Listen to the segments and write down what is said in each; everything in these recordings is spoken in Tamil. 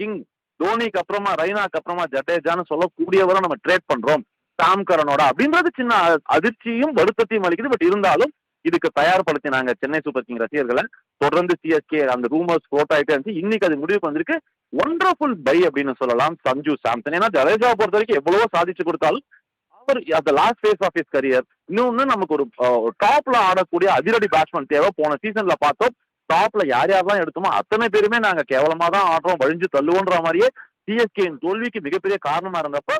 கிங் தோனிக்கு அப்புறமா ரெய்னாக்கு அப்புறமா ஜடேஜான்னு சொல்லக்கூடியவரை நம்ம ட்ரேட் பண்றோம். சாம்கரனோட அப்படின்றது சின்ன அதிர்ச்சியும் வருத்தத்தையும் அளிக்குது. பட் இருந்தாலும் இதுக்கு தயார்படுத்தினாங்க சென்னை சூப்பர் கிங் ரசிகர்களை. தொடர்ந்து சிஎஸ்கே அந்த ரூமர்ஸ் கோட் ஆயிட்டே இருந்துச்சு. இன்னைக்கு அது முடிவுக்கு வந்திருக்கு. ஒண்டர்ஃபுல் பை அப்படின்னு சொல்லலாம் சஞ்சு சாம்சன். ஏன்னா ஜடேஜாவை பொறுத்த வரைக்கும் எவ்வளவோ சாதிச்சு கொடுத்தாலும் அவர் அந்த last phase of his career இன்னொன்னு நமக்கு ஒரு டாப்ல ஆடக்கூடிய அதிரடி பேட்ஸ்மேன் தேவை. போன சீசன்ல பார்த்தோம் டாப்ல யார் யாரெல்லாம் எடுத்தோமோ அத்தனை பேருமே நாங்க கேவலமா தான் ஆடுறோம் வழிஞ்சு தள்ளுவோன்ற மாதிரியே சிஎஸ்கேயின் தோல்விக்கு மிகப்பெரிய காரணமா இருந்தப்ப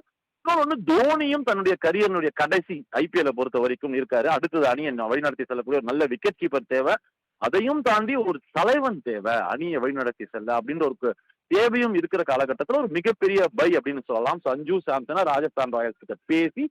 இன்னொன்னு தோனியும் தன்னுடைய கரியர்னுடைய கடைசி ஐபிஎல்ல பொறுத்த வரைக்கும் இருக்காரு. அடுத்தது அணியை வழிநடத்தி செல்லக்கூடிய ஒரு நல்ல விக்கெட் கீப்பர் தேவை. அதையும் தாண்டி ஒரு தலைவன் தேவை. அணியை வழிநடத்தி செல்ல அப்படின்ற ஒரு தேவையும் இருக்கிற காலகட்டத்தில் ஒரு மிகப்பெரிய பை அப்படின்னு சொல்லலாம். சஞ்சு சாம்சனை ராஜஸ்தான் ராயல்ஸ் கிட்ட பேசி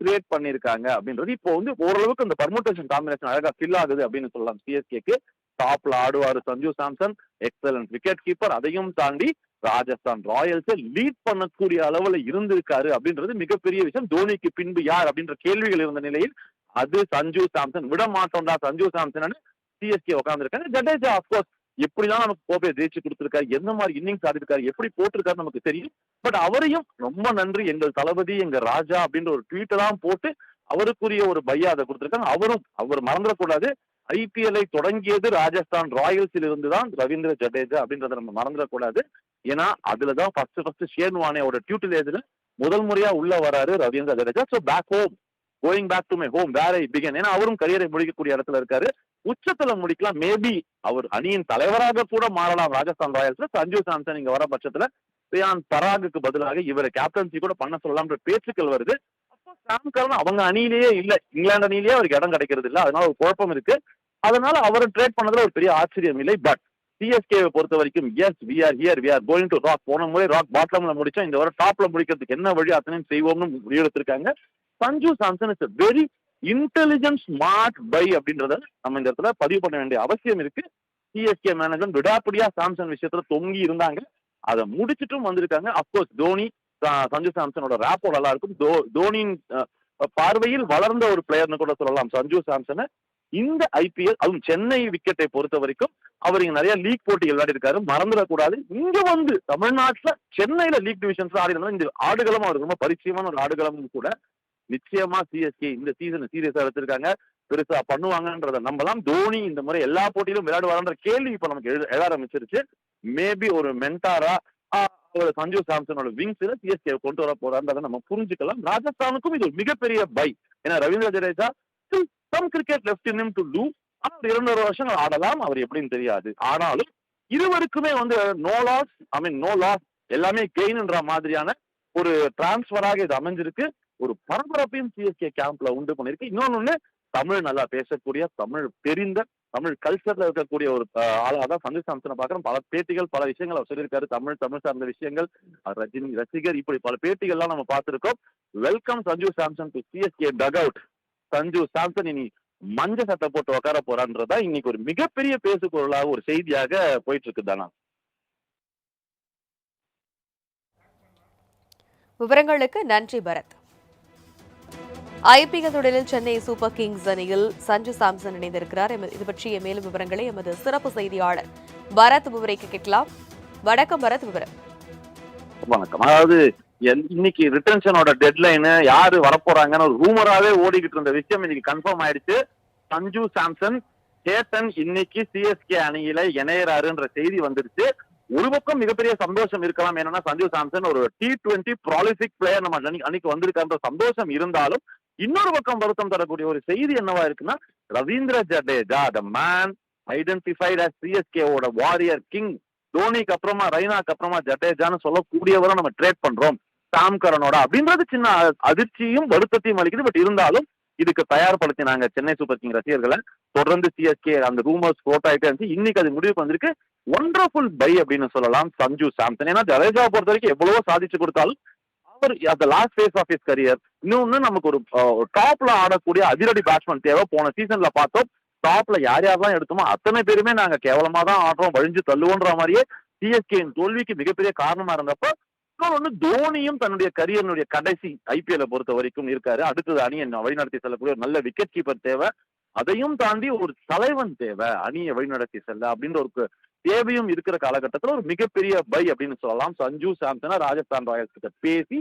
கிரியேட் பண்ணியிருக்காங்க அப்படின்றது. இப்போ வந்து ஓரளவுக்கு அந்த பர்முட்டேஷன் காம்பினேஷன் அழகா ஃபில் ஆகுது அப்படின்னு சொல்லலாம். சிஎஸ்கேக்கு டாப்ல ஆடுவாரு Sanju Samson excellent wicket keeper அதையும் தாண்டி ராஜஸ்தான் ராயல்ஸை லீட் பண்ணக்கூடிய அளவுல இருந்திருக்காரு அப்படின்றது மிகப்பெரிய விஷயம். தோனிக்கு பின்பு யார் அப்படின்ற கேள்விகள் இருந்த நிலையில் அது சஞ்சு சாம்சன். விட மாட்டோம்டா சஞ்சு சாம்சன் சிஎஸ்கே உட்காந்துருக்காங்க ஜடேஜா அப்கோர்ஸ் எப்படிதான் நமக்கு கோப்பையை ஜெயிச்சு கொடுத்துருக்காரு. எந்த மாதிரி இன்னிங்ஸ் ஆடிருக்காரு எப்படி போட்டிருக்காரு நமக்கு தெரியும். பட் அவரையும் ரொம்ப நன்றி. எங்கள் தளபதி எங்க ராஜா அப்படின்ற ஒரு ட்வீட் எல்லாம் போட்டு அவருக்குரிய ஒரு பையா அதை கொடுத்துருக்காங்க. அவரும் அவர் மறந்துடக்கூடாது. ஐபிஎல்ஐ தொடங்கியது ராஜஸ்தான் ராயல்ஸில் இருந்து தான் ரவீந்திர ஜடேஜா அப்படின்றத நம்ம மறந்துடக்கூடாது. ஏன்னா அதுலதான் ஃபர்ஸ்ட் ஃபர்ஸ்ட் ஷேன்வானேயோட டியூட்டிலேஜ்ல முதல் முறையா உள்ள வராரு Ravindra Jadeja. So back home going back to my home where began ஏன்னா அவரும் கரியரை முடிக்கக்கூடிய இடத்துல இருக்காரு. உச்சத்துல முடிக்கலாம். மேபி அவர் அணியின் தலைவராக கூட மாறலாம் ராஜஸ்தான் ராயல்ஸ்ல. சஞ்சு சாம்சன் இங்க வர பட்சத்துல ரியான் பராகுக்கு பதிலாக இவரை கேப்டன்சி கூட பண்ண சொல்லலாம்ன்ற பேச்சுக்கள் வருது. சாம் கரன் அவங்க அணியிலேயே இல்ல. இங்கிலாந்து அணியிலேயே அவருக்கு இடம் கிடைக்கிறது இல்ல. அதனால ஒரு குழப்பம் இருக்கு. அதனால அவரை ட்ரேட் பண்ணதுல ஒரு பெரிய ஆச்சரியம் இல்லை. பட் சிஎஸ்கேவை பொறுத்த வரைக்கும் yes we are here we are going to rock போன முறை ராக் பாட்டம்ல முடிச்சோம். இந்த வர டாப்ல முடிக்கிறதுக்கு என்ன வழி அத்தனையும் செய்வோம்னு முடிவெடுத்திருக்காங்க. Sanju Samson is very intelligent smart buy அப்படின்றத நம்ம இந்த இடத்துல பதிவு பண்ண வேண்டிய அவசியம் இருக்கு. சிஎஸ்கே மேனேஜர் விடாப்பிடியா சாம்சன் விஷயத்துல தொங்கி இருந்தாங்க. அதை முடிச்சிட்டும் வந்திருக்காங்க. அப்கோர்ஸ் தோனி சஞ்சு சாம்சனோட ரேப்போ நல்லா இருக்கும் தோ- தோனியின் பார்வையில் வளர்ந்த ஒரு பிளேயர்னு கூட சொல்லலாம். சஞ்சு சாம்சனை இந்த ஐபிஎல் அதுவும் சென்னை விக்கெட்டை பொறுத்த வரைக்கும் அவர் இங்க நிறைய லீக் போட்டிகள் விளையாடிருக்காரு. மறந்துடக்கூடாது. இங்க வந்து தமிழ்நாட்டுல சென்னையில லீக் டிவிஷன்ஸ் ஆடி இருந்தாலும் இந்த ஆடுகளம் அவருக்கு ரொம்ப பரிச்சயமான ஒரு ஆடுகளமும் கூட நிச்சயமா சிஎஸ்கே இந்த சீசன் சீரியஸா எடுத்திருக்காங்க. பெருசா பண்ணுவாங்கன்றத நம்பலாம். தோனி இந்த முறை எல்லா போட்டியிலும் விளையாடுவாருன்ற கேள்வி இப்ப நமக்கு எழு- எழ ஆரம்பிச்சிருச்சு. மேபி ஒரு மென்டாரா ஒரு சஞ்சு சாம்சனோட விங்ஸ்ல சிஎஸ்கே கொண்டு வர போறான்றதை நம்ம புரிஞ்சுக்கலாம். ராஜஸ்தானுக்கும் இது ஒரு மிகப்பெரிய பை ஏன்னா Ravindra Jadeja some cricket left in to loo ஆனா இரண்டரை வருஷங்கள் ஆடலாம் அவர் எப்படின்னு தெரியாது. ஆனாலும் இருவருக்குமே வந்து no loss I mean no loss எல்லாமே கெயின்ன்ற மாதிரியான ஒரு டிரான்ஸ்பராக இது அமைஞ்சிருக்கு. ஒரு பரபரப்பையும் சிஎஸ்கே கேம்ப்ல உண்டு பண்ணிருக்கு. இன்னொன்னு தமிழ் நல்லா பேசக்கூடிய தமிழ் தெரிந்த தமிழ் கல்ச்சர்ல இருக்கக்கூடிய ஒரு ஆளாக தான் சஞ்சு சாம்சனை பார்க்குறோம். பல பேட்டிகள் பல விஷயங்கள் அவர் சொல்லியிருக்காரு. தமிழ் தமிழ் சார்ந்த விஷயங்கள் ரஜினி ரசிகர் இப்படி பல பேட்டிகள்லாம் நம்ம பார்த்திருக்கோம். Welcome Sanju Samson to CSK dugout Sanju Samson இனி மஞ்ச சட்டை போட்டு உட்கார போறான்றதா இன்னைக்கு ஒரு மிகப்பெரிய பேசு பொருளாக ஒரு செய்தியாக போயிட்டு இருக்கு தானா? விவரங்களுக்கு நன்றி பரத். ஐபிஎல் தொடரில் சென்னை சூப்பர் கிங்ஸ் அணியில் சஞ்சு சாம்சன் இணைந்திருக்கிறார். இது பற்றிய மேலும் விவரங்களை எமது சிறப்பு செய்தியாளர் பரத் விவரைக்கு கேட்கலாம். வணக்கம் பரத் விவரம். வணக்கம். அதாவது இன்னைக்கு ரிட்டன்ஷனோட டெட்லைன் யாரு வரப்போறாங்கன்னு ஒரு ரூமராவே ஓடிக்கிட்டு இருந்த விஷயம் இன்னைக்கு கன்ஃபார்ம் ஆயிடுச்சு. சஞ்சு சாம்சன் சேத்தன் இன்னைக்கு சிஎஸ்கே அணியில இணையறாருன்ற செய்தி வந்துருச்சு. ஒரு பக்கம் மிகப்பெரிய சந்தோஷம் இருக்கலாம். என்னன்னா சஞ்சு சாம்சன் ஒரு டி டுவெண்ட்டி ப்ராலிசிக் பிளேயர் நம்ம அன்னைக்கு அன்னைக்கு வந்திருக்கான்ற சந்தோஷம் இருந்தாலும் இன்னொரு பக்கம் வருத்தம் தரக்கூடிய ஒரு செய்தி என்னவா இருக்குன்னா Ravindra Jadeja the man identified as CSK ஓட வாரியர் கிங் தோனிக்கு அப்புறமா ரெய்னாக்கு அப்புறமா ஜடேஜான்னு சொல்லக்கூடியவரை நம்ம ட்ரேட் பண்றோம். சாம் கரனோட அப்படின்றது சின்ன அதிர்ச்சியும் வருத்தத்தையும் அளிக்குது. பட் இருந்தாலும் இதுக்கு தயார்படுத்தினாங்க சென்னை சூப்பர் கிங் ரசிகர்களை. தொடர்ந்து சிஎஸ்கே அந்த ரூமர்ஸ் கோட் ஆயிட்டே இருந்துச்சு. இன்னைக்கு அது முடிவுக்கு வந்திருக்கு. ஒண்டர்ஃபுல் பை அப்படின்னு சொல்லலாம் சஞ்சு சாம்சன். ஏன்னா ஜடேஜாவை பொறுத்த வரைக்கும் எவ்வளவோ சாதிச்சு கொடுத்தாலும் அவர் அந்த last phase of his career இன்னொன்னு நமக்கு ஒரு டாப்ல ஆடக்கூடிய அதிரடி பேட்ஸ்மேன் தேவை. போன சீசன்ல பார்த்தோம் டாப்ல யார் யாரெல்லாம் எடுத்தோமோ அத்தனை பேருமே நாங்க கேவலமா தான் ஆடுறோம் வழிஞ்சு தள்ளுவோன்ற மாதிரியே சிஎஸ்கேயின் தோல்விக்கு மிகப்பெரிய காரணமா இருந்தப்ப இன்னொன்று தோனியும் தன்னுடைய கரியர்னுடைய கடைசி ஐபிஎல்ல பொறுத்த வரைக்கும் இருக்காரு. அடுத்தது அணியை வழிநடத்தி செல்லக்கூடிய ஒரு நல்ல விக்கெட் கீப்பர் தேவை. அதையும் தாண்டி ஒரு தலைவன் தேவை. அணியை வழிநடத்தி செல்ல அப்படின்ற ஒரு தேவையும் இருக்கிற காலகட்டத்தில் ஒரு மிகப்பெரிய பை அப்படின்னு சொல்லலாம். சஞ்சு சாம்சனா ராஜஸ்தான் ராயல்ஸ் கிட்ட பேசி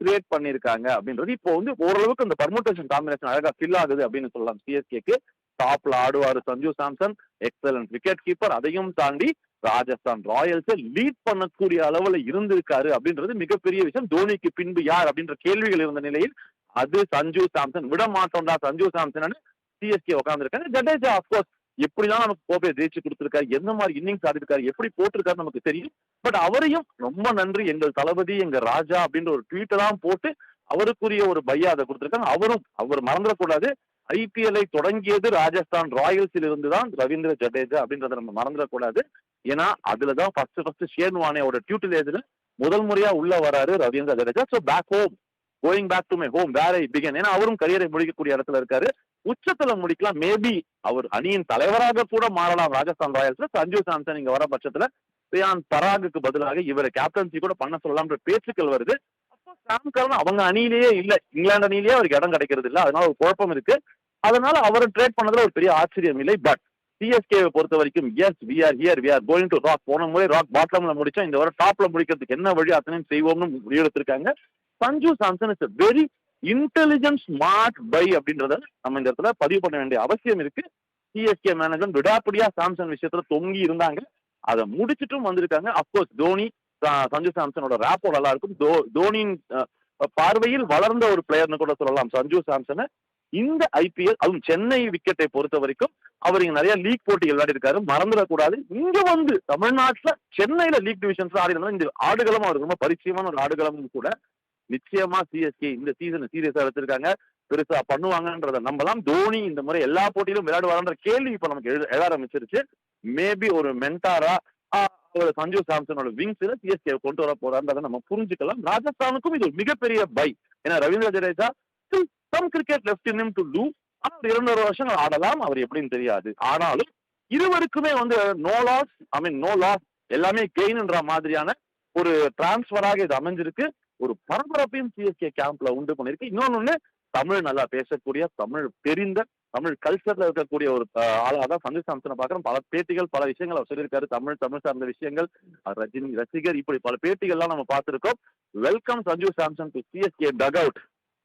கிரியேட் பண்ணிருக்காங்க அப்படின்றது இப்போ வந்து ஓரளவுக்கு அந்த பர்முட்டேஷன் காம்பினேஷன் அழகா ஃபில் ஆகுது அப்படின்னு சொல்லலாம். சிஎஸ்கேக்கு டாப்ல ஆடுவாரு Sanju Samson excellent wicket keeper அதையும் தாண்டி ராஜஸ்தான் ராயல்ஸை லீட் பண்ணக்கூடிய அளவுல இருந்திருக்காரு அப்படின்றது மிகப்பெரிய விஷயம். தோனிக்கு பின்பு யார் அப்படின்ற கேள்விகள் இருந்த நிலையில் அது சஞ்சு சாம்சன் விட மாட்டோம்டா சஞ்சு சாம்சன் சிஎஸ்கே உட்காந்துருக்காங்க ஜடேஜா அப்கோர்ஸ் எப்படிலாம் நமக்கு கோப்பையை ஜெயிச்சு கொடுத்துருக்காரு எந்த மாதிரி இன்னிங்ஸ் ஆடிருக்காரு எப்படி போட்டிருக்காரு நமக்கு தெரியும். பட் அவரையும் ரொம்ப நன்றி. எங்கள் தளபதி எங்க ராஜா அப்படின்ற ஒரு ட்வீட் தான் போட்டு அவருக்குரிய ஒரு பையா அதை கொடுத்துருக்காங்க. அவரும் அவர் மறந்துடக்கூடாது. ஐபிஎல்ஐ தொடங்கியது ராஜஸ்தான் ராயல்ஸில் இருந்து தான் ரவீந்திர ஜடேஜா அப்படின்றத நம்ம மறந்துடக்கூடாது. ஏன்னா அதுலதான் ஃபர்ஸ்ட் ஃபர்ஸ்ட் ஷேன்வானேயோட டியூட்டிலேஜ்ல முதல் முறையா உள்ள வராரு Ravindra Jadeja. So back home going back to my home where I began ஏன்னா அவரும் கரியரை முடிக்கக்கூடிய இடத்துல இருக்காரு. உச்சத்துல முடிக்கலாம். மேபி அவர் அணியின் தலைவராக கூட மாறலாம். ராஜஸ்தான் ராயல்ஸ்ல சஞ்சு சாம்சன் இங்க வர பட்சத்துல ரியான் பராகுக்கு பதிலாக இவரை கேப்டன்சி கூட பண்ண சொல்லலாம்ன்ற பேச்சுக்கள் வருது. சாம் கரன் அவங்க அணியிலேயே இல்ல. இங்கிலாந்து அணியிலேயே அவருக்கு இடம் கிடைக்கிறது இல்ல. அதனால ஒரு குழப்பம் இருக்கு. அதனால அவரை ட்ரேட் பண்ணதுல ஒரு பெரிய ஆச்சரியம் இல்லை. பட் சிஎஸ்கே பொறுத்த வரைக்கும் yes we are here we are going to rock போன முறை ராக் பாட்டம்ல முடிச்சோம் இந்த வர டாப்ல முடிக்கிறதுக்கு என்ன வழி அத்தனையும் செய்வோம்னு முடிவெடுத்திருக்காங்க. Sanju Samson is very intelligent smart buy அப்படின்றத நம்ம இந்த இடத்துல பதிவு பண்ண வேண்டிய அவசியம் இருக்கு. சிஎஸ்கே மேனேஜர் விடாப்பிடியா சாம்சன் விஷயத்துல தொங்கி இருந்தாங்க. அதை முடிச்சிட்டும் வந்திருக்காங்க. அப்கோர்ஸ் தோனி சஞ்சு சாம்சனோட ரேப்போ நல்லா இருக்கும். தோ தோனியின் பார்வையில் வளர்ந்த ஒரு பிளேயர்னு கூட சொல்லலாம். சஞ்சு சாம்சனை இந்த ஐபிஎல் அதுவும் சென்னை விக்கெட்டை பொறுத்த வரைக்கும் அவர் இங்க நிறைய லீக் போட்டிகள் விளையாடி இருக்காரு மறந்துடக்கூடாது. இங்க வந்து தமிழ்நாட்டுல சென்னையில லீக் டிவிஷன்ஸ் ஆடி இந்த ஆடுகளம் அவருக்கு ரொம்ப பரிச்சயமான ஒரு ஆடுகளமும் கூட நிச்சயமா சிஎஸ்கே இந்த சீசன் சீரியஸா எடுத்திருக்காங்க. பெருசா பண்ணுவாங்கன்றத நம்பலாம். தோனி இந்த முறை எல்லா போட்டியிலும் விளையாடுவாருன்ற கேள்வி இப்ப நமக்கு எழு எழ ஆரம்பிச்சிருச்சு. மேபி ஒரு மென்டாரா ஒரு சஞ்சு சாம்சனோட விங்ஸ்ல சிஎஸ்கே கொண்டு வர போறான்றதை நம்ம புரிஞ்சுக்கலாம். ராஜஸ்தானுக்கும் இது ஒரு மிகப்பெரிய பை ஏன்னா Ravindra Jadeja some cricket left in to loo ஆனா இருநூறு வருஷம் ஆடலாம் அவர் எப்படின்னு தெரியாது. ஆனாலும் இருவருக்குமே வந்து no loss I mean no loss எல்லாமே கெயின்ன்ற மாதிரியான ஒரு டிரான்ஸ்பராக இது அமைஞ்சிருக்கு. ஒரு பரபரப்பையும் சிஎஸ்கே கேம்ப்ல உண்டு பண்ணிருக்கு இன்னொன்னு தமிழ் நல்லா பேசக்கூடிய தமிழ் தெரிந்த தமிழ் கல்ச்சர்ல இருக்கக்கூடிய ஒரு ஆளாக ஆளா தான் சஞ்சு சாம்சனை பாக்குறோம் பல பேட்டிகள் பல விஷயங்கள் அவர் சொல்லியிருக்காரு. தமிழ் தமிழ் சார்ந்த விஷயங்கள் ரஜினி ரசிகர் இப்படி பல பேட்டிகள்லாம் நம்ம பார்த்திருக்கோம். Welcome Sanju Samson to CSK dugout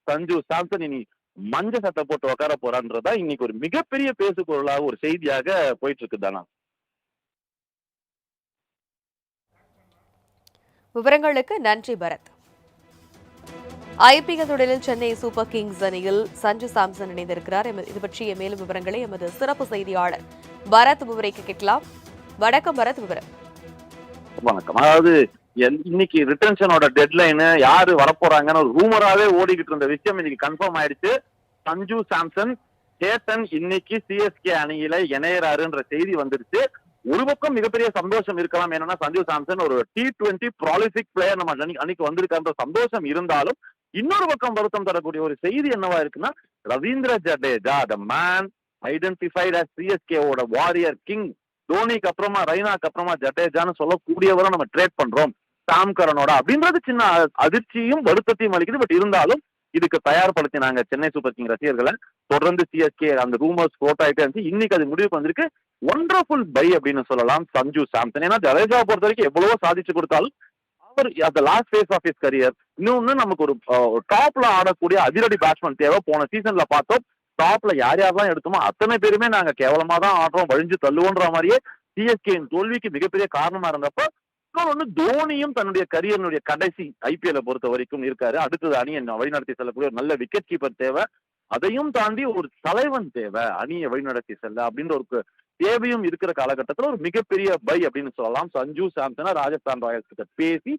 Sanju Samson இனி மஞ்ச சட்டை போட்டு உட்கார போறான்றதா இன்னைக்கு ஒரு மிகப்பெரிய பேசு பொருளாக ஒரு செய்தியாக போயிட்டு இருக்கு தானா? விவரங்களுக்கு நன்றி பரத். ஐபிஎல் தொடரில் சென்னை சூப்பர் கிங்ஸ் அணியில் சஞ்சு சாம்சன் இணைந்திருக்கிறார். இது பற்றிய மேலும் விவரங்களை எமது சிறப்பு செய்தியாளர் பரத் விவரைக்கு கேட்கலாம். வணக்கம் பரத் விவரம். வணக்கம். அதாவது இன்னைக்கு ரிட்டன்ஷனோட டெட்லைன் யாரு வரப்போறாங்கன்னு ஒரு ரூமராவே ஓடிக்கிட்டு இருந்த விஷயம் இன்னைக்கு கன்ஃபார்ம் ஆயிடுச்சு. சஞ்சு சாம்சன் சேத்தன் இன்னைக்கு சிஎஸ்கே அணியில இணையறாருன்ற செய்தி வந்துருச்சு. ஒரு பக்கம் மிகப்பெரிய சந்தோஷம் இருக்கலாம். என்னன்னா சஞ்சீவ் சாம்சன் ஒரு டி டுவெண்ட்டி ப்ராலிசிக் பிளேயர் நம்ம அன்னைக்கு அணிக்கு வந்திருக்கான்ற சந்தோஷம் இருந்தாலும் இன்னொரு பக்கம் வருத்தம் தரக்கூடிய ஒரு செய்தி என்னவா இருக்குன்னா Ravindra Jadeja the man identified as சிஎஸ்கேவோட warrior king தோனிக்கு அப்புறமா ரெய்னாக்கு அப்புறமா ஜடேஜான்னு சொல்லக்கூடியவரை நம்ம ட்ரேட் பண்றோம். சாம் கரனோட அப்படின்றது சின்ன அதிர்ச்சியும் வருத்தத்தையும் அளிக்குது. பட் இருந்தாலும் இதுக்கு தயார்படுத்தினாங்க சென்னை சூப்பர் கிங் ரசிகர்களை. தொடர்ந்து சிஎஸ்கே அந்த ரூமர்ஸ் கோட் ஆயிட்டே இருந்துச்சு. இன்னைக்கு அது முடிவுக்கு வந்திருக்கு. ஒண்டர்ஃபுல் பை அப்படின்னு சொல்லலாம். சஞ்சு சாம்சன். ஏன்னா ஜடேஜா பொறுத்த வரைக்கும் எவ்வளவோ சாதிச்சு கொடுத்தாலும் அவர் அந்த last phase of his career இன்னொன்னு நமக்கு ஒரு டாப்ல ஆடக்கூடிய அதிரடி பேட்ஸ்மேன் தேவை. போன சீசன்ல பார்த்தோம் டாப்ல யார் யாரெல்லாம் எடுத்தோமோ அத்தனை பேருமே நாங்க கேவலமா தான் ஆடுறோம் வழிஞ்சு தள்ளுவோன்ற மாதிரியே சிஎஸ்கேயின் தோல்விக்கு மிகப்பெரிய காரணமா இருந்தப்ப இன்னொன்று தோனியும் தன்னுடைய கரியர்னுடைய கடைசி ஐபிஎல்ல பொறுத்த வரைக்கும் இருக்காரு. அடுத்தது அணியை வழிநடத்தி செல்லக்கூடிய ஒரு நல்ல விக்கெட் கீப்பர் தேவை. அதையும் தாண்டி ஒரு தலைவன் தேவை அணியை வழிநடத்தி செல்ல அப்படின்ற ஒரு தேவையும் இருக்கிற காலகட்டத்தில் ஒரு மிகப்பெரிய பை அப்படின்னு சொல்லலாம். சஞ்சு சாம்சனா ராஜஸ்தான் ராயல்ஸ் கிட்ட பேசி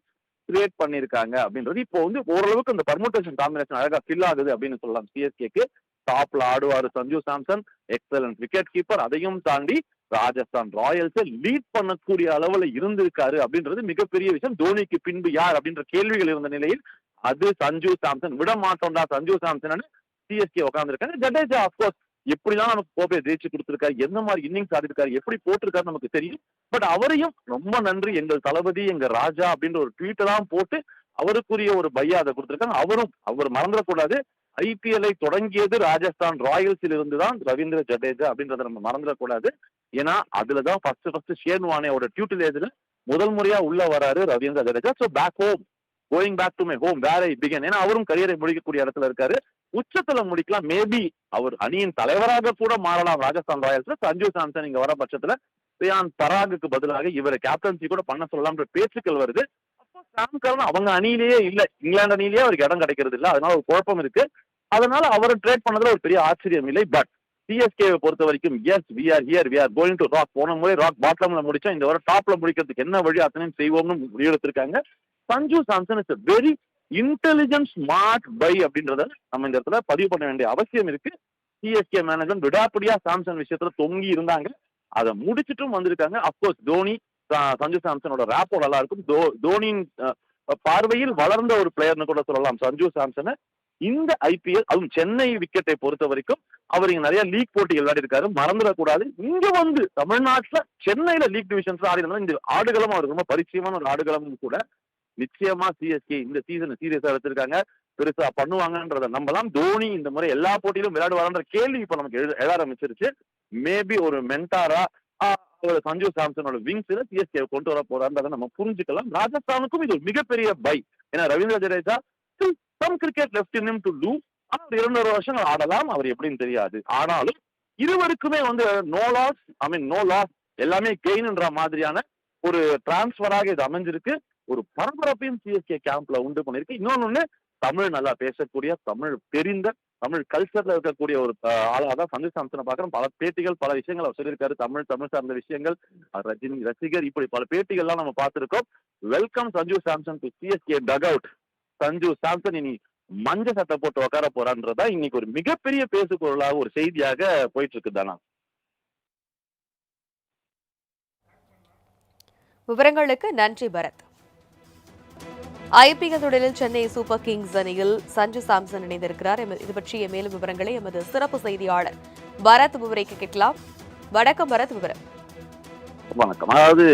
கிரியேட் பண்ணியிருக்காங்க அப்படின்றது. இப்போ வந்து ஓரளவுக்கு அந்த பர்முட்டேஷன் காம்பினேஷன் அழகா ஃபில் ஆகுது அப்படின்னு சொல்லலாம். சிஎஸ்கேக்கு டாப்ல ஆடுவார் Sanju Samson. Excellent wicket keeper அதையும் தாண்டி ராஜஸ்தான் ராயல்ஸை லீட் பண்ணக்கூடிய அளவுல இருந்திருக்காரு அப்படின்றது மிகப்பெரிய விஷயம். தோனிக்கு பின்பு யார் அப்படின்ற கேள்விகள் இருந்த நிலையில் அது சஞ்சு சாம்சன் விட மாட்டோம்டா சஞ்சு சாம்சன் சிஎஸ்கே உட்காந்துருக்காங்க ஜடேஜா அப்கோர்ஸ் எப்படிலாம் நமக்கு கோபையை ஜெயிச்சு கொடுத்திருக்காரு எந்த மாதிரி இன்னிங்ஸ் ஆடிருக்காரு எப்படி போட்டிருக்காரு நமக்கு தெரியும். பட் அவரையும் ரொம்ப நன்றி. எங்கள் தளபதி எங்க ராஜா அப்படின்ற ஒரு ட்வீட் தான் போட்டு அவருக்குரிய ஒரு பையா அதை கொடுத்துருக்காங்க. அவரும் அவர் மறந்துடக்கூடாது. ஐபிஎல்ஐ தொடங்கியது ராஜஸ்தான் ராயல்ஸில் இருந்து தான் ரவீந்திர ஜடேஜா அப்படின்றத நம்ம மறந்துடக்கூடாது. ஏன்னா அதுலதான் ஃபர்ஸ்ட் ஃபர்ஸ்ட் ஷேன்வானேயோட டியூட்டிலேஜ்ல முதல் முறையா உள்ள வராரு Ravindra Jadeja. So back home going back to my home where began ஏன்னா அவரும் கரியரை முடிக்கக்கூடிய இடத்துல இருக்காரு. உச்சத்துல முடிக்கலாம். மேபி அவர் அணியின் தலைவராக கூட மாறலாம். ராஜஸ்தான் ராயல்ஸ்ல சஞ்சு சாம்சன் இங்க வர பட்சத்துல ரியான் பராகுக்கு பதிலாக இவரை கேப்டன்சி கூட பண்ண சொல்லலாம்ன்ற பேச்சுக்கள் வருது. அப்போ சாம் கரன் அவங்க அணியிலேயே இல்ல. இங்கிலாந்து அணியிலேயே அவருக்கு இடம் கிடைக்கிறது இல்ல. அதனால ஒரு குழப்பம் இருக்கு. அதனால அவரை ட்ரேட் பண்ணதுல ஒரு பெரிய ஆச்சரியம் இல்லை. பட் சிஎஸ்கேவை பொறுத்த வரைக்கும் yes we are here we are going to rock போன முறை ராக் பாட்டம்ல முடிச்சோம். இந்த வாரம் டாப்ல முடிக்கிறதுக்கு என்ன வழி அத்தனையும் செய்வோம்னு முடிவெடுத்திருக்காங்க. Sanju Samson is very intelligent smart buy அப்படின்றத நம்ம இந்த இடத்துல பதிவு பண்ண வேண்டிய அவசியம் இருக்கு. சிஎஸ்கே மேனேஜர் விடாப்படியா சாம்சன் விஷயத்துல தொங்கி இருந்தாங்க. அதை முடிச்சிட்டும் வந்திருக்காங்க. அப்கோர்ஸ் தோனி சஞ்சு சாம்சனோட ரேப்போ நல்லா இருக்கும் தோ தோனியின் பார்வையில் வளர்ந்த ஒரு பிளேயர்னு கூட சொல்லலாம். சஞ்சு சாம்சனை இந்த ஐபிஎல் அதுவும் சென்னை விக்கெட்டை பொறுத்த வரைக்கும் அவர் இங்க நிறைய லீக் போட்டிகள் விளையாடி இருக்காரு மறந்துடக்கூடாது. இங்க வந்து தமிழ்நாட்டுல சென்னையில லீக் டிவிஷன்ஸ் ஆடி இருந்தாலும் இந்த ஆடுகளம் அவருக்கு ரொம்ப பரிச்சயமான ஒரு ஆடுகளமும் கூட நிச்சயமா சிஎஸ்கே இந்த சீசன் சீரியஸா எடுத்திருக்காங்க. பெருசா பண்ணுவாங்கன்றத நம்பலாம். தோனி இந்த முறை எல்லா போட்டியிலும் விளையாடுவாரன்ற கேள்வி இப்ப நமக்கு எழு- எழ ஆரம்பிச்சிருச்சு. மேபி ஒரு மென்டாரா சஞ்சு சாம்சனோட விங்ஸ்ல சிஎஸ்கே கொண்டு வர போறான்றதை நம்ம புரிஞ்சுக்கலாம். ராஜஸ்தானுக்கும் இது ஒரு மிகப்பெரிய பை ஏன்னா Ravindra Jadeja some cricket left in to loo அவர் ஒரு வருஷங்கள் ஆடலாம். அவர் எப்படின்னு தெரியாது. ஆனாலும் இருவருக்குமே வந்து no loss I mean no loss எல்லாமே கெயின்ன்ற மாதிரியான ஒரு டிரான்ஸ்ஃபராக இது அமைஞ்சிருக்கு. ஒரு பரபரப்பையும் சிஎஸ்கே கேம்ப்ல உண்டு பண்ணிருக்கு இன்னொன்னு தமிழ் நல்லா பேசக்கூடிய தமிழ் தெரிந்த தமிழ் கல்ச்சர்ல இருக்கக்கூடிய ஒரு ஆளாக தான் சஞ்சய் சாம்சனை பாக்குறோம் பல பேட்டிகள் பல விஷயங்கள் அவர் சொல்லியிருக்காரு. தமிழ் தமிழ் சார்ந்த விஷயங்கள் ரஜினி ரசிகர் இப்படி பல பேட்டிகள்லாம் நம்ம பார்த்திருக்கோம். Welcome Sanju Samson to CSK dugout Sanju Samson இனி மஞ்ச சட்டை போட்டு உட்கார போறான்றதா இன்னைக்கு ஒரு மிகப்பெரிய பேசு பொருளாக ஒரு செய்தியாக போயிட்டு இருக்கு தானா? விவரங்களுக்கு நன்றி பரத். ஐபிஎல் தொடரில் சென்னை சூப்பர் கிங்ஸ் அணியில் சஞ்சு சாம்சன் இணைந்திருக்கிறார். இது பற்றிய மேலும் விவரங்களை எமது சிறப்பு செய்தியாளர் பரத் விவரிக்க கேட்கலாம். வணக்கம் பரத் விவரம். வணக்கம். அதாவது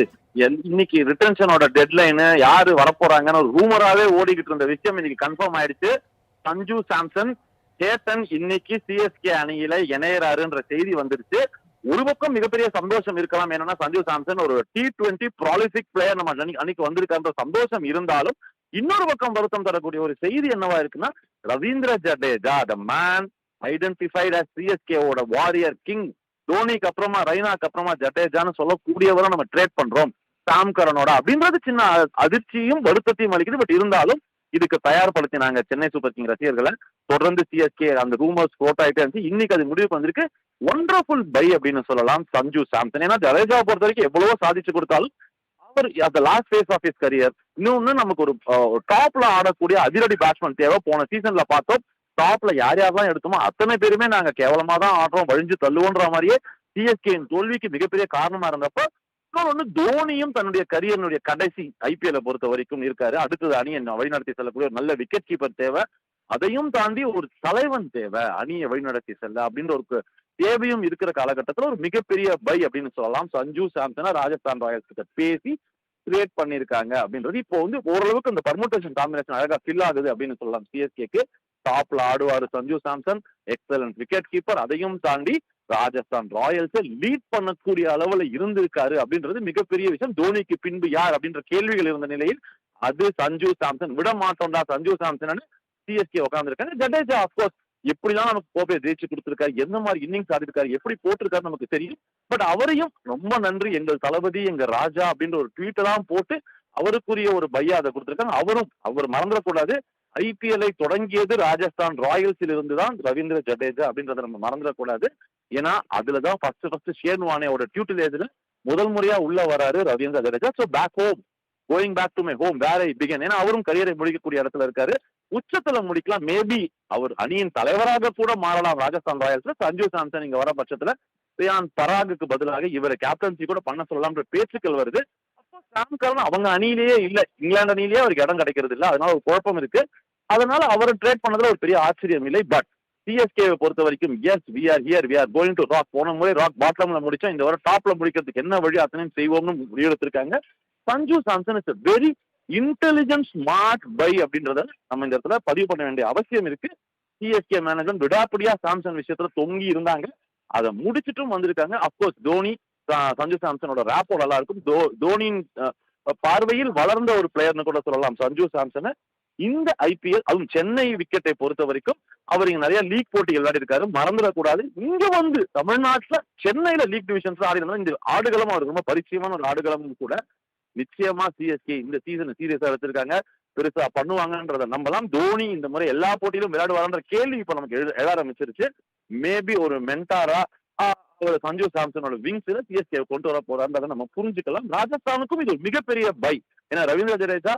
இன்னைக்கு ரிட்டன்ஷனோட டெட்லைன் யாரு வரப்போறாங்கன்னு ஒரு ரூமராவே ஓடிக்கிட்டு இருந்த விஷயம் இன்னைக்கு கன்ஃபார்ம் ஆயிடுச்சு. சஞ்சு சாம்சன் சேத்தன் இன்னைக்கு சிஎஸ்கே அணியில இணையறாருன்ற செய்தி வந்துருச்சு. ஒரு பக்கம் மிகப்பெரிய சந்தோஷம் இருக்கலாம். என்னன்னா சஞ்சு சாம்சன் ஒரு டி டுவெண்ட்டி ப்ராலிபிக் பிளேயர் நம்ம அன்னைக்கு அணிக்கு வந்திருக்கான்ற சந்தோஷம் இருந்தாலும் இன்னொரு பக்கம் வருத்தம் தரக்கூடிய ஒரு செய்தி என்னவா இருக்குன்னா Ravindra Jadeja the man identified as CSK ஓட வாரியர் கிங் தோனிக்கு அப்புறமா ரெய்னாக்கு அப்புறமா ஜடேஜான்னு சொல்லக்கூடியவரை நம்ம ட்ரேட் பண்றோம். சாம் கரனோட அப்படின்றது சின்ன அதிர்ச்சியும் வருத்தத்தையும் அளிக்குது. பட் இருந்தாலும் இதுக்கு தயார்படுத்தினாங்க சென்னை சூப்பர் கிங் ரசிகர்களை. தொடர்ந்து சிஎஸ்கே அந்த ரூமர்ஸ் கோட் ஆயிட்டே இருந்துச்சு. இன்னைக்கு அது முடிவுக்கு வந்திருக்கு. ஒண்டர்ஃபுல் பை அப்படின்னு சொல்லலாம். சஞ்சு சாம்சன். ஏன்னா ஜடேஜா பொறுத்த வரைக்கும் எவ்வளவோ சாதிச்சு கொடுத்தாலும் அவர் அந்த last phase of his career இன்னொன்னு நமக்கு ஒரு டாப்ல ஆடக்கூடிய அதிரடி பேட்ஸ்மேன் தேவை. போன சீசன்ல பார்த்தோம் டாப்ல யார் யாரெல்லாம் எடுத்தோமோ அத்தனை பேருமே நாங்க கேவலமா தான் ஆடுறோம் வழிஞ்சு தள்ளுவோன்ற மாதிரியே சிஎஸ்கேயின் தோல்விக்கு மிகப்பெரிய காரணமா இருந்தப்ப இன்னொன்று தோனியும் தன்னுடைய கரியனுடைய கடைசி ஐபிஎல்ல பொறுத்த வரைக்கும் இருக்காரு. அடுத்தது அணியை வழிநடத்தி செல்லக்கூடிய ஒரு நல்ல விக்கெட் கீப்பர் தேவை. அதையும் தாண்டி ஒரு தலைவன் தேவை அணியை வழிநடத்தி செல்ல அப்படின்ற ஒரு தேவையும் இருக்கிற காலகட்டத்தில் ஒரு மிகப்பெரிய பை அப்படின்னு சொல்லலாம். சஞ்சு சாம்சனா ராஜஸ்தான் ராயல்ஸ் கிட்ட பேசி கிரியேட் பண்ணியிருக்காங்க அப்படின்றது இப்போ வந்து ஓரளவுக்கு இந்த பர்முட்டேஷன் காம்பினேஷன் அழகா ஃபில் ஆகுது அப்படின்னு சொல்லலாம். சிஎஸ்கேக்கு டாப்ல ஆடுவார் Sanju Samson excellent wicket keeper அதையும் தாண்டி ராஜஸ்தான் ராயல்ஸை லீட் பண்ணக்கூடிய அளவுல இருந்திருக்காரு அப்படின்றது மிகப்பெரிய விஷயம். தோனிக்கு பின்பு யார் அப்படின்ற கேள்விகள் இருந்த நிலையில் அது சஞ்சு சாம்சன் விட மாட்டோம்டா சஞ்சு சாம்சன் சிஎஸ்கே உட்காந்துருக்காங்க ஜடேஜா அப்கோர்ஸ் எப்படிதான் நமக்கு கோப்பையை ஜெயிச்சு கொடுத்திருக்காரு எந்த மாதிரி இன்னிங்ஸ் ஆடிருக்காரு எப்படி போட்டிருக்காரு நமக்கு தெரியும். பட் அவரையும் ரொம்ப நன்றி. எங்கள் தளபதி எங்க ராஜா அப்படின்ற ஒரு ட்வீட் தான் போட்டு அவருக்குரிய ஒரு பையா அதை கொடுத்திருக்காங்க. அவரும் அவர் மறந்துடக்கூடாது. ஐபிஎல்ஐ தொடங்கியது ராஜஸ்தான் ராயல்ஸில் இருந்து தான் ரவீந்திர ஜடேஜா அப்படின்றத நம்ம மறந்துடக்கூடாது. ஏன்னா அதுலதான் ஃபர்ஸ்ட் ஃபர்ஸ்ட் ஷேன்வானேயோட டியூட்டிலேஜ்ல முதல் முறையா உள்ள வராரு Ravindra Jadeja. So back home going back to my home where began ஏன்னா அவரும் கரியரை முடிக்கக்கூடிய இடத்துல இருக்காரு. உச்சத்துல முடிக்கலாம். மேபி அவர் அணியின் தலைவராக கூட மாறலாம். ராஜஸ்தான் ராயல்ஸ்ல சஞ்சு சாம்சன் இங்க வர பட்சத்துல ரியான் பராகுக்கு பதிலாக இவரை கேப்டன்சி கூட பண்ண சொல்லலாம்ன்ற பேச்சுக்கள் வருது. சாம் கரன் அவங்க அணியிலேயே இல்ல. இங்கிலாந்து அணியிலேயே அவருக்கு இடம் கிடைக்கிறது இல்ல. அதனால ஒரு குழப்பம் இருக்கு. அதனால அவரை ட்ரேட் பண்ணதுல ஒரு பெரிய ஆச்சரியம் இல்லை. பட் சிஎஸ்கேவை பொறுத்த வரைக்கும் yes we are here we are going to rock போன முறை ராக் பாட்டம்ல முடிச்சோம். இந்த வாரம் டாப்ல முடிக்கிறதுக்கு என்ன வழி அத்தனையும் செய்வோம்னு முடிவெடுத்திருக்காங்க. Sanju Samson is very intelligent smart buy அப்படின்றத நம்ம இந்த இடத்துல பதிவு பண்ண வேண்டிய அவசியம் இருக்கு. சிஎஸ்கே மேனேஜர் விடாப்படியா சாம்சன் விஷயத்துல தொங்கி இருந்தாங்க. அதை முடிச்சிட்டும் வந்திருக்காங்க. அப்கோர்ஸ் தோனி சஞ்சு சாம்சனோட ரேப்போ நல்லா இருக்கும் தோ- தோனியின் பார்வையில் வளர்ந்த ஒரு பிளேயர்னு கூட சொல்லலாம். சஞ்சு சாம்சனை இந்த ஐபிஎல் அதுவும் சென்னை விக்கெட்டை பொறுத்த வரைக்கும் அவர் இங்க நிறைய லீக் போட்டி விளையாடி இருக்காரு மறந்துடக்கூடாது. இங்க வந்து தமிழ்நாட்டுல சென்னையில லீக் டிவிஷன்ஸ் ஆடி இருந்தாலும் இந்த ஆடுகளம் அவருக்கு ரொம்ப பரிச்சயமான ஒரு ஆடுகளமும் கூட நிச்சயமா சிஎஸ்கே இந்த சீசனை சீரியஸா எடுத்திருக்காங்க. பெருசா பண்ணுவாங்கன்றத நம்பலாம். தோனி இந்த முறை எல்லா போட்டியிலும் விளையாடுவாரன்ற கேள்வி இப்ப நமக்கு எழு- எழ ஆரம்பிச்சிருச்சு. மேபி ஒரு மென்டாரா ஒரு சஞ்சு சாம்சனோட விங்ஸ்ல சிஎஸ்கே கொண்டு வர போறான்றதை நம்ம புரிஞ்சுக்கலாம். ராஜஸ்தானுக்கும் இது ஒரு மிகப்பெரிய பை. ஏன்னா Ravindra Jadeja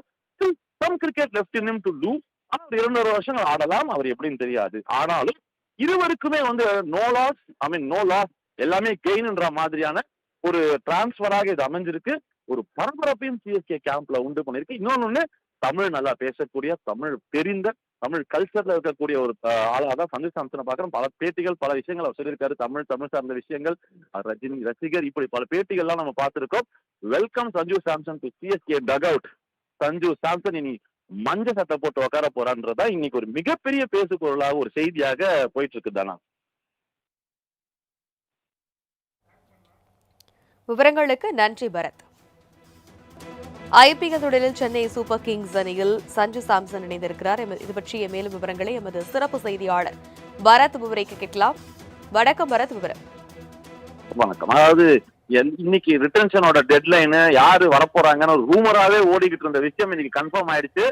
some cricket left in to loo அவர் இரண்டரை வருஷங்கள் ஆடலாம். அவர் எப்படின்னு தெரியாது. ஆனாலும் இருவருக்குமே வந்து no loss I mean no loss எல்லாமே கெயின்ன்ற மாதிரியான ஒரு டிரான்ஸ்ஃபராக இது அமைஞ்சிருக்கு. ஒரு பரபரப்பையும் சிஎஸ்கே கேம்ப்ல உண்டு பண்ணிருக்கு இன்னொன்னு தமிழ் நல்லா பேசக்கூடிய தமிழ் தெரிந்த தமிழ் கல்ச்சர்ல இருக்கக்கூடிய ஒரு ஆளாக தான் சஞ்சய் சாம்சனை பார்க்குறோம். பல பேட்டிகள் பல விஷயங்கள் அவர் சொல்லியிருக்காரு. தமிழ் தமிழ் சார்ந்த விஷயங்கள் ரஜினி ரசிகர் இப்படி பல பேட்டிகள்லாம் நம்ம பார்த்திருக்கோம். Welcome Sanju Samson to CSK duck out Sanju Samson இனி மஞ்ச சட்டை போட்டு உட்கார போறான்றதா இன்னைக்கு ஒரு மிகப்பெரிய பேசு பொருளாக ஒரு செய்தியாக போயிட்டு இருக்கு தானா? விவரங்களுக்கு நன்றி பரத். ஐபிஎல் தொடரில் சென்னை சூப்பர் கிங்ஸ் அணியில் சஞ்சு சாம்சன் இணைந்திருக்கிறார். இது பற்றிய மேலும் விவரங்களை எமது சிறப்பு செய்தியாளர் பரத் விவரிக்க கேட்கலாம். வணக்கம் பரத் விவரம். வணக்கம். அதாவது இன்னைக்கு ரிட்டன்ஷனோட டெட்லைன் யாரு வரப்போறாங்கன்னு ஒரு ரூமராவே ஓடிக்கிட்டு இருந்த விஷயம் இன்னைக்கு கன்ஃபார்ம் ஆயிடுச்சு.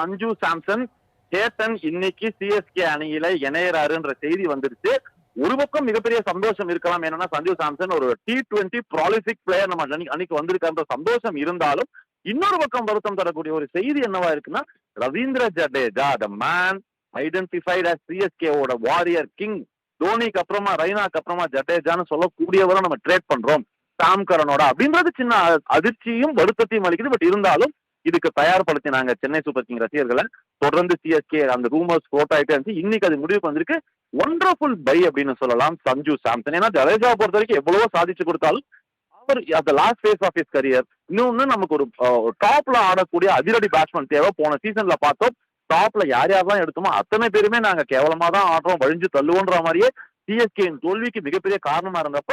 சஞ்சு சாம்சன் சேத்தன் இன்னைக்கு சிஎஸ்கே அணியில இணையறாருன்ற செய்தி வந்துருச்சு. ஒரு பக்கம் மிகப்பெரிய சந்தோஷம் இருக்கலாம். என்னன்னா சஞ்சு சாம்சன் ஒரு டி டுவெண்ட்டி ப்ராலிஃபிக் பிளேயர் நம்ம அன்னைக்கு- அன்னைக்கு வந்திருக்கான்ற சந்தோஷம் இருந்தாலும் இன்னொரு பக்கம் வருத்தம் தரக்கூடிய ஒரு செய்தி என்னவா இருக்குன்னா Ravindra Jadeja the man identified as CSK ஓட வாரியர் கிங் தோனிக்கு அப்புறமா ரெய்னாக்கு அப்புறமா ஜடேஜான்னு சொல்லக்கூடியவரை நம்ம ட்ரேட் பண்றோம். சாம் கரனோட அப்படின்றது சின்ன அதிர்ச்சியும் வருத்தத்தையும் அளிக்குது. பட் இருந்தாலும் இதுக்கு தயார்படுத்தினாங்க சென்னை சூப்பர் கிங் ரசிகர்களை. தொடர்ந்து சிஎஸ்கே அந்த ரூமர்ஸ் கோட் ஆகிட்டே இருந்துச்சு. இன்னைக்கு அது முடிவுக்கு வந்திருக்கு. ஒண்டர்ஃபுல் பை அப்படின்னு சொல்லலாம். சஞ்சு சாம்சன். ஏன்னா ஜடேஜாவை பொறுத்த வரைக்கும் எவ்வளவோ சாதிச்சு கொடுத்தாலும் அவர் அந்த last phase of his career இன்னொன்னு நமக்கு ஒரு டாப்ல ஆடக்கூடிய அதிரடி பேட்ஸ்மேன் தேவை. போன சீசன்ல பார்த்தோம் டாப்ல யார் யாரெல்லாம் எடுத்தோமோ அத்தனை பேருமே நாங்க கேவலமா தான் ஆடுறோம் வழிஞ்சு தள்ளுவோன்ற மாதிரியே சிஎஸ்கேயின் தோல்விக்கு மிகப்பெரிய காரணமா இருந்தப்ப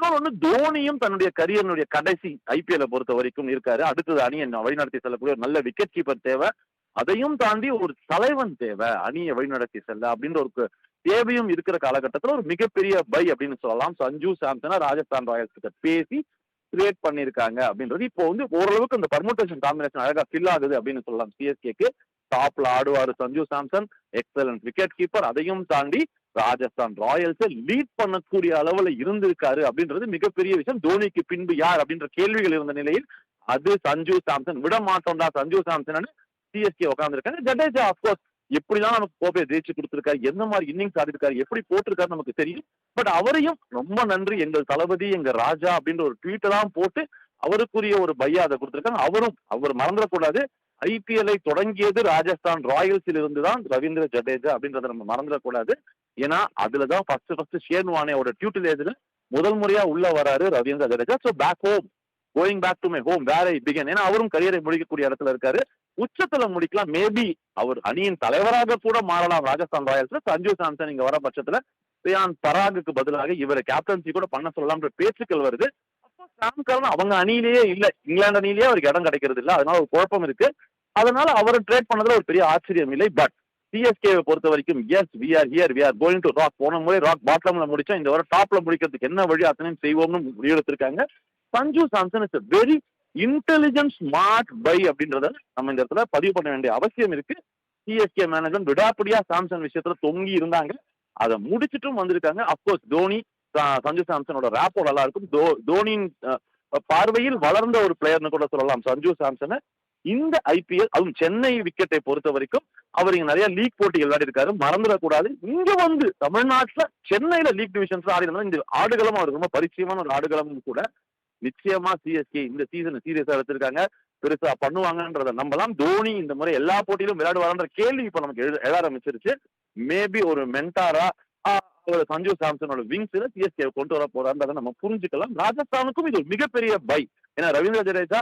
இன்னொன்னு தோனியும் தன்னுடைய கரியனுடைய கடைசி ஐபிஎல்ல பொறுத்த வரைக்கும் இருக்காரு. அடுத்தது அணியை வழிநடத்தி செல்லக்கூடிய ஒரு நல்ல விக்கெட் கீப்பர் தேவை. அதையும் தாண்டி ஒரு தலைவன் தேவை அணியை வழிநடத்தி செல்ல அப்படின்ற ஒரு தேவையும் இருக்கிற காலகட்டத்தில் ஒரு மிகப்பெரிய பை அப்படின்னு சொல்லலாம். சஞ்சு சாம்சனா ராஜஸ்தான் ராயல்ஸ் கிட்ட பேசி கிரியேட் பண்ணியிருக்காங்க அப்படின்றது. இப்போ வந்து ஓரளவுக்கு அந்த பர்முட்டேஷன் காம்பினேஷன் அழகா ஃபில் ஆகுது அப்படின்னு சொல்லலாம். சிஎஸ்கேக்கு டாப்ல ஆடுவார் Sanju Samson. Excellent wicket keeper அதையும் தாண்டி ராஜஸ்தான் ராயல்ஸை லீட் பண்ணக்கூடிய அளவுல இருந்திருக்காரு அப்படின்றது மிகப்பெரிய விஷயம். தோனிக்கு பின்பு யார் அப்படின்ற கேள்விகள் இருந்த நிலையில் அது சஞ்சு சாம்சன். விட மாட்டோம்டா சஞ்சு சாம்சன் சிஎஸ்கே உட்காந்துருக்காங்க ஜடேஜா அப்கோர்ஸ் எப்படிதான் நமக்கு கோப்பையை ஜெயிச்சு கொடுத்துருக்காரு எந்த மாதிரி இன்னிங்ஸ் ஆடிருக்காரு எப்படி போட்டிருக்காரு நமக்கு தெரியும். பட் அவரையும் ரொம்ப நன்றி. எங்கள் தளபதி எங்க ராஜா அப்படின்ற ஒரு ட்வீட்டை தான் போட்டு அவருக்குரிய ஒரு பையா அதை கொடுத்துருக்காங்க. அவரும் அவர் மறந்துடக்கூடாது. ஐபிஎல்லை தொடங்கியது ராஜஸ்தான் ராயல்ஸில் இருந்து தான் ரவீந்திர ஜடேஜா அப்படின்றத நம்ம மறந்துடக்கூடாது. ஏன்னா அதுலதான் ஃபர்ஸ்ட் ஃபர்ஸ்ட் ஷேன்வானேவோட டியூட்டிலேஜ்ல முதல் முறையா உள்ள வராரு Ravindra Jadeja. So back home going back to my home where I begin ஏன்னா அவரும் கரியரை முடிக்கக்கூடிய இடத்துல இருக்காரு. உச்சத்துல முடிக்கலாம். மேபி அவர் அணியின் தலைவராக கூட மாறலாம். ராஜஸ்தான் ராயல்ஸ்ல சஞ்சு சாம்சன் இங்க வர பட்சத்துல ரியான் பராகுக்கு பதிலாக இவரை கேப்டன்சி கூட பண்ண சொல்லலாம்ன்ற பேச்சுக்கள் வருது. அப்போ சாம் கரன் அவங்க அணியிலேயே இல்ல. இங்கிலாந்து அணியிலேயே அவருக்கு இடம் கிடைக்கிறது இல்ல. அதனால ஒரு குழப்பம் இருக்கு. அதனால அவரை ட்ரேட் பண்ணதுல ஒரு பெரிய ஆச்சரியம் இல்லை. பட் சிஎஸ்கே பொறுத்த வரைக்கும் yes we are here we are going to rock போன முறை ராக் பாட்டம்ல முடிச்சோம். இந்த வர டாப்ல முடிக்கிறதுக்கு என்ன வழி அத்தனையும் செய்வோம்னு முடிவெடுத்திருக்காங்க. Sanju Samson is very intelligent smart buy அப்படின்றத நம்ம இந்த இடத்துல பதிவு பண்ண வேண்டிய அவசியம் இருக்கு. சிஎஸ்கே மேனேஜர் விடாப்படியா சாம்சங் விஷயத்துல தொங்கி இருந்தாங்க. அதை முடிச்சிட்டும் வந்திருக்காங்க. அப்கோர்ஸ் தோனி சஞ்சு சாம்சனோட ரேப்போ நல்லா இருக்கும். தோ- தோனியின் பார்வையில் வளர்ந்த ஒரு பிளேயர்னு கூட சொல்லலாம். சஞ்சு சாம்சனை இந்த ஐபிஎல் அதுவும் சென்னை விக்கெட்டை பொறுத்த வரைக்கும் அவர் இங்க நிறைய லீக் போட்டிகள் விளையாடிருக்காரு. மறந்துடக்கூடாது. இங்க வந்து தமிழ்நாட்டுல சென்னையில லீக் டிவிஷன்ஸ் ஆடி இருந்தாலும் இந்த ஆடுகளம் அவருக்கு ரொம்ப பரிச்சயமான ஒரு ஆடுகளமும் கூட நிச்சயமா சிஎஸ்கே இந்த சீசனை சீரியஸா எடுத்திருக்காங்க. பெருசா பண்ணுவாங்கன்றத நம்பலாம். தோனி இந்த முறை எல்லா போட்டியிலும் விளையாடுவார்ன்ற கேள்வி இப்ப நமக்கு எழு- எழ ஆரம்பிச்சிருச்சு. மேபி ஒரு மென்டாரா ஒரு சஞ்சு சாம்சனோட விங்ஸ்ல சிஎஸ்கே கொண்டு வர போறான்றதை நம்ம புரிஞ்சுக்கலாம். ராஜஸ்தானுக்கும் இது ஒரு மிகப்பெரிய பை ஏன்னா Ravindra Jadeja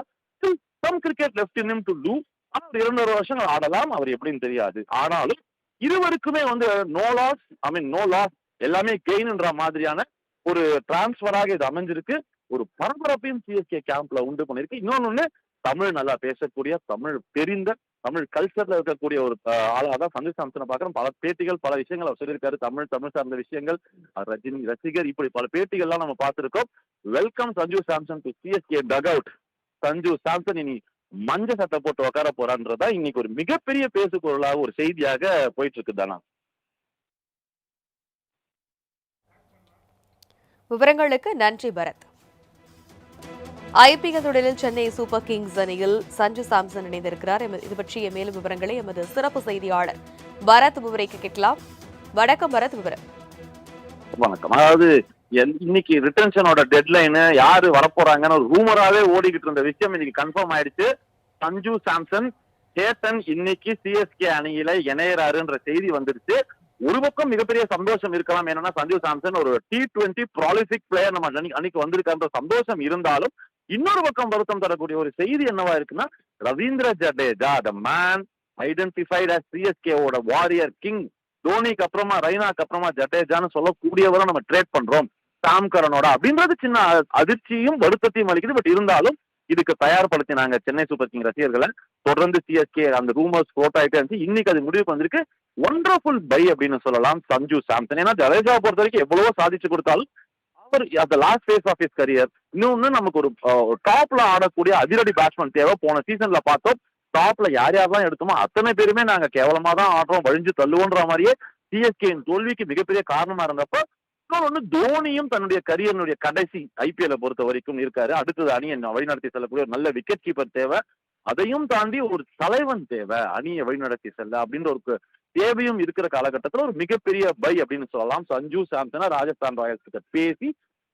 some cricket left in to லூ அவர் இரண்டரை வருஷங்கள் ஆடலாம் அவர் எப்படின்னு தெரியாது. ஆனாலும் இருவருக்குமே வந்து no loss I mean no loss எல்லாமே கெயின்ன்ற மாதிரியான ஒரு டிரான்ஸ்ஃபராக இது அமைஞ்சிருக்கு. ஒரு பரபரப்பையும் சிஎஸ்கே கேம்ப்ல உண்டு பண்ணிருக்கு இன்னொன்னு தமிழ் நல்லா பேசக்கூடிய தமிழ் தெரிந்த தமிழ் கல்ச்சர்ல இருக்கக்கூடிய ஒரு ஆளா தான் சஞ்சு சாம்சனை பாக்குறோம் பல பேட்டிகள் பல விஷயங்கள் அவர் சொல்லியிருக்காரு. தமிழ் தமிழ் சார்ந்த விஷயங்கள் ரஜினி ரசிகர் இப்படி பல பேட்டிகள்லாம் நம்ம பார்த்திருக்கோம். Welcome Sanju Samson to CSK duck out Sanju Samson இனி மஞ்ச சட்டை போட்டு உட்கார போறான்றதா இன்னைக்கு ஒரு மிகப்பெரிய பேசுபொருளாக ஒரு செய்தியாக போயிட்டு இருக்கு தானா விவரங்களுக்கு நன்றி பரத். ஐபிஎல் தொடரில் சென்னை சூப்பர் கிங்ஸ் அணியில் சஞ்சு சாம்சன் இணைந்திருக்கிறார். இது பற்றிய மேலும் விவரங்களை எமது சிறப்பு செய்தியாளர் பரத் விவரிக்க கேட்கலாம். வணக்கம் பரத் விவரம் வணக்கம். அதாவது என்- இன்னைக்கு ரிட்டன்ஷனோட டெட்லைன் யாரு வரப்போறாங்கன்னு ஒரு ரூமராவே ஓடிக்கிட்டு இருந்த விஷயம் இன்னைக்கு கன்ஃபார்ம் ஆயிடுச்சு. சஞ்சு சாம்சன் சேத்தன் இன்னைக்கு சிஎஸ்கே அணியில இணையறாருன்ற செய்தி வந்துருச்சு. ஒரு பக்கம் மிகப்பெரிய சந்தோஷம் இருக்கலாம். என்னன்னா சஞ்சு சாம்சன் ஒரு டி டுவெண்ட்டி ப்ராலிபிக் பிளேயர் நம்ம அன்னைக்கு அன்னைக்கு வந்திருக்கான்ற சந்தோஷம் இருந்தாலும் இன்னொரு பக்கம் வருத்தம் தரக்கூடிய ஒரு செய்தி என்னவா இருக்குன்னா Ravindra Jadeja the man identified as CSK ஓட வாரியர் கிங் தோனிக்கு அப்புறமா ரெய்னாக்கு அப்புறமா ஜடேஜான்னு சொல்லக்கூடியவரை நம்ம ட்ரேட் பண்றோம். சாம் கரனோட அப்படின்றது சின்ன அதிர்ச்சியும் வருத்தத்தையும் அளிக்குது. பட் இருந்தாலும் இதுக்கு தயார்படுத்தினாங்க சென்னை சூப்பர் கிங் ரசிகர்களை. தொடர்ந்து சிஎஸ்கே அந்த ரூமர்ஸ் ஃபோட்டோ ஆகிட்டே இருந்துச்சு. இன்னைக்கு அது முடிவுக்கு வந்திருக்கு. ஒண்டர்ஃபுல் பை அப்படின்னு சொல்லலாம் சஞ்சு சாம்சன். ஏன்னா ஜடேஜாவை பொறுத்த வரைக்கும் எவ்வளவோ சாதிச்சு கொடுத்தாலும் அவர் அந்த last phase of his career இன்னொன்னு நமக்கு ஒரு டாப்ல ஆடக்கூடிய அதிரடி பேட்ஸ்மேன் தேவை. போன சீசன்ல பார்த்தோம் டாப்ல யார் யாரெல்லாம் எடுத்தோமோ அத்தனை பேருமே நாங்க கேவலமா தான் ஆடுறோம் வழிஞ்சு தள்ளுவோன்ற மாதிரியே சிஎஸ்கேயின் தோல்விக்கு மிகப்பெரிய காரணமா இருந்தப்ப இன்னொன்று தோனியும் தன்னுடைய கரியர்னுடைய கடைசி ஐபிஎல்ல பொறுத்த வரைக்கும் இருக்காரு. அடுத்தது அணியை வழிநடத்தி செல்லக்கூடிய ஒரு நல்ல விக்கெட் கீப்பர் தேவை. அதையும் தாண்டி ஒரு தலைவன் தேவை அணியை வழிநடத்தி செல்ல அப்படின்ற ஒரு தேவையும் இருக்கிற காலகட்டத்தில் ஒரு மிகப்பெரிய பை அப்படின்னு சொல்லலாம். சஞ்சு சாம்சனா ராஜஸ்தான் ராயல்ஸ் கிட்ட பேசி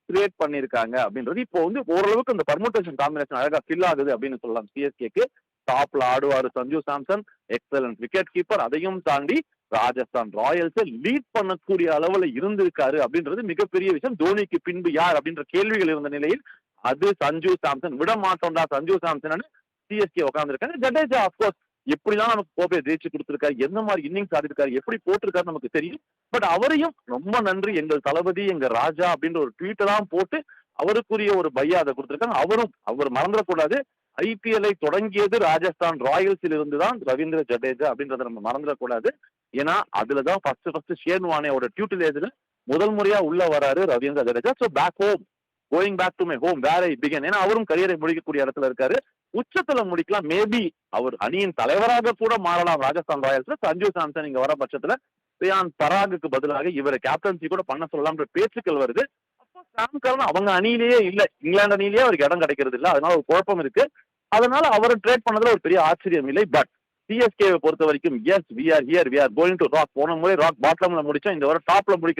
கிரியேட் பண்ணியிருக்காங்க அப்படின்றது. இப்போ வந்து ஓரளவுக்கு அந்த பர்முட்டேஷன் காம்பினேஷன் அழகா ஃபில் ஆகுது அப்படின்னு சொல்லலாம். சிஎஸ்கேக்கு டாப்ல ஆடுவார் Sanju Samson. Excellent wicket keeper அதையும் தாண்டி ராஜஸ்தான் ராயல்ஸை லீட் பண்ணக்கூடிய அளவுல இருந்திருக்காரு அப்படின்றது மிகப்பெரிய விஷயம். தோனிக்கு பின்பு யார் அப்படின்ற கேள்விகள் இருந்த நிலையில் அது சஞ்சு சாம்சன் விட மாட்டோம்டா சஞ்சு சாம்சன் சிஎஸ்கே உட்காந்துருக்காங்க ஜடேஜா அப்கோர்ஸ் எப்படிதான் நமக்கு கோப்பையை ஜெயிச்சு கொடுத்திருக்காரு எந்த மாதிரி இன்னிங்ஸ் ஆடிருக்காரு எப்படி போட்டிருக்காரு நமக்கு தெரியும். பட் அவரையும் ரொம்ப நன்றி. எங்கள் தளபதி எங்க ராஜா அப்படின்ற ஒரு ட்வீட் போட்டு அவருக்குரிய ஒரு பையா அதை கொடுத்திருக்காங்க. அவரும் அவர் மறந்துடக்கூடாது. ஐபிஎல்ஐ தொடங்கியது ராஜஸ்தான் ராயல்ஸில் இருந்து தான் ரவீந்திர ஜடேஜா அப்படின்றத நம்ம மறந்துடக்கூடாது. ஏன்னா அதுலதான் ஃபர்ஸ்ட் ஃபர்ஸ்ட் ஷேன்வானேயோட டியூட்டிலேஜ்ல முதல் முறையா உள்ள வராரு Ravindra Jadeja. So back home going back to my home where begin ஏன்னா அவரும் கரியரை முடிக்கக்கூடிய இடத்துல இருக்காரு. உச்சத்துல முடிக்கலாம். மேபி அவர் அணியின் தலைவராக கூட மாறலாம். ராஜஸ்தான் ராயல்ஸ்ல சஞ்சு சாம்சன் இங்க வர பட்சத்துல ரியான் பராகுக்கு பதிலாக இவரை கேப்டன்சி கூட பண்ண சொல்லலாம்ன்ற பேச்சுக்கள் வருது. அப்போ சாம் கரன் அவங்க அணியிலேயே இல்ல. இங்கிலாந்து அணியிலேயே அவருக்கு இடம் கிடைக்கிறது இல்ல. அதனால ஒரு குழப்பம் இருக்கு. அதனால அவரை ட்ரேட் பண்ணதுல ஒரு பெரிய ஆச்சரியம் இல்லை. பட் சிஎஸ்கேவை பொறுத்த வரைக்கும் yes we are here we are going to rock போன முறை ராக் பாட்டம்ல முடிச்சோம் இந்த வர டாப்ல முடிக்க